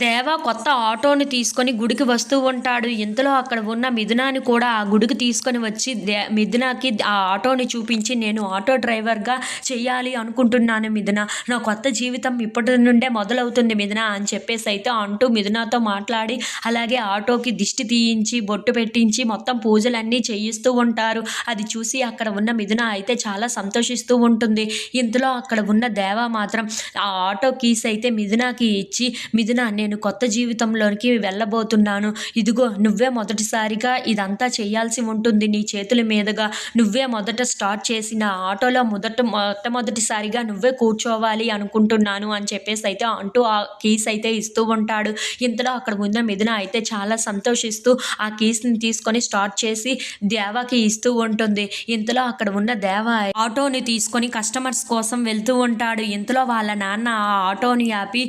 దేవా కొత్త ఆటోని తీసుకొని గుడికి వస్తూ ఉంటాడు. ఇంతలో అక్కడ ఉన్న మిథునాని కూడా ఆ గుడికి తీసుకొని వచ్చి దే మిథునాకి ఆ ఆటోని చూపించి నేను ఆటో డ్రైవర్గా చేయాలి అనుకుంటున్నాను మిథున. నా కొత్త జీవితం ఇప్పటి నుండే మొదలవుతుంది మిథున అని చెప్పేసి అయితే అంటూ మిథునాతో మాట్లాడి అలాగే ఆటోకి దిష్టి తీయించి బొట్టు పెట్టించి మొత్తం పూజలన్నీ చేయిస్తూ ఉంటారు. అది చూసి అక్కడ ఉన్న మిథున అయితే చాలా సంతోషిస్తూ ఉంటుంది. ఇంతలో అక్కడ ఉన్న దేవా మాత్రం ఆ ఆటో కీస్ అయితే మిథునాకి ఇచ్చి మిథున నేను కొత్త జీవితంలోనికి వెళ్ళబోతున్నాను. ఇదిగో నువ్వే మొదటిసారిగా ఇదంతా చేయాల్సి ఉంటుంది నీ చేతుల మీదుగా. నువ్వే మొదట స్టార్ట్ చేసిన ఆటోలో మొదట మొట్టమొదటిసారిగా నువ్వే కూర్చోవాలి అనుకుంటున్నాను అని చెప్పేసి అయితే అంటూ ఆ కీస్ అయితే ఇస్తూ ఉంటాడు. ఇంతలో అక్కడ ఉన్న మిథున అయితే చాలా సంతోషిస్తూ ఆ కీస్ని తీసుకొని స్టార్ట్ చేసి దేవాకి ఇస్తూ ఉంటుంది. ఇంతలో అక్కడ ఉన్న దేవ ఆటోని తీసుకొని కస్టమర్స్ కోసం వెళ్తూ ఉంటాడు. ఇంతలో వాళ్ళ నాన్న ఆ ఆటోని ఆపి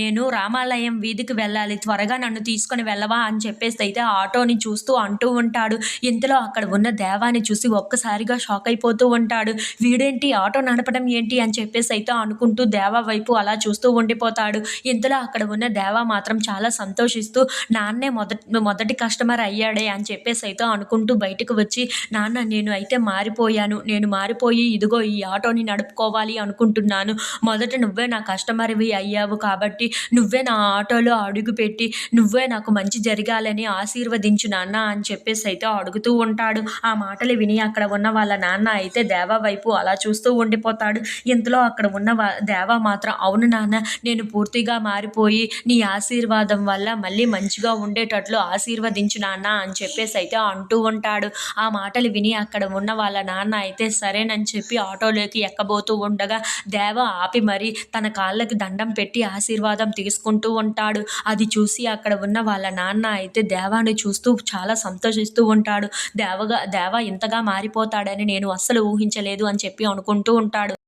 నేను రామాలయం వీధికి వెళ్ళాలి. త్వరగా నన్ను తీసుకొని వెళ్ళవా అని చెప్పేసి అయితే ఆటోని చూస్తూ అంటూ ఉంటాడు. ఇంతలో అక్కడ ఉన్న దేవాని చూసి ఒక్కసారిగా షాక్ అయిపోతూ ఉంటాడు. వీడేంటి? ఆటో నడపడం ఏంటి? అని చెప్పేసి అయితే అనుకుంటూ దేవా వైపు అలా చూస్తూ ఉండిపోతాడు. ఇంతలో అక్కడ ఉన్న దేవా మాత్రం చాలా సంతోషిస్తూ నాన్నే మొదటి మొదటి కస్టమర్ అయ్యాడే అని చెప్పేసి అయితే అనుకుంటూ బయటకు వచ్చి నాన్న నేను అయితే మారిపోయాను. నేను మారిపోయి ఇదిగో ఈ ఆటోని నడుపుకోవాలి అనుకుంటున్నాను. మొదట నువ్వే నా కస్టమర్వి అయ్యావు కాబట్టి నువ్వు నువ్వే నా ఆటోలో అడుగుపెట్టి నువ్వే నాకు మంచి జరగాలని ఆశీర్వదించు నాన్న అని చెప్పేసి అయితే అడుగుతూ ఉంటాడు. ఆ మాటలు విని అక్కడ ఉన్న వాళ్ళ నాన్న అయితే దేవా వైపు అలా చూస్తూ ఉండిపోతాడు. ఇంతలో అక్కడ ఉన్న వా- దేవా మాత్రం అవును నాన్న నేను పూర్తిగా మారిపోయి నీ ఆశీర్వాదం వల్ల మళ్ళీ మంచిగా ఉండేటట్లు ఆశీర్వదించు నాన్న అని చెప్పేసి అయితే అంటూ ఉంటాడు. ఆ మాటలు విని అక్కడ ఉన్న వాళ్ళ నాన్న అయితే సరేనని చెప్పి ఆటోలోకి ఎక్కబోతూ ఉండగా దేవ ఆపి మరి తన కాళ్ళకి దండం పెట్టి ఆశీర్వాదం తీసుకు చేసుకుంటూ ఉంటాడు. అది చూసి అక్కడ ఉన్న వాళ్ళ నాన్న అయితే దేవాని చూస్తూ చాలా సంతోషిస్తూ ఉంటాడు. దేవగా దేవ ఇంతగా మారిపోతాడని నేను అస్సలు ఊహించలేదు అని చెప్పి అనుకుంటూ ఉంటాడు.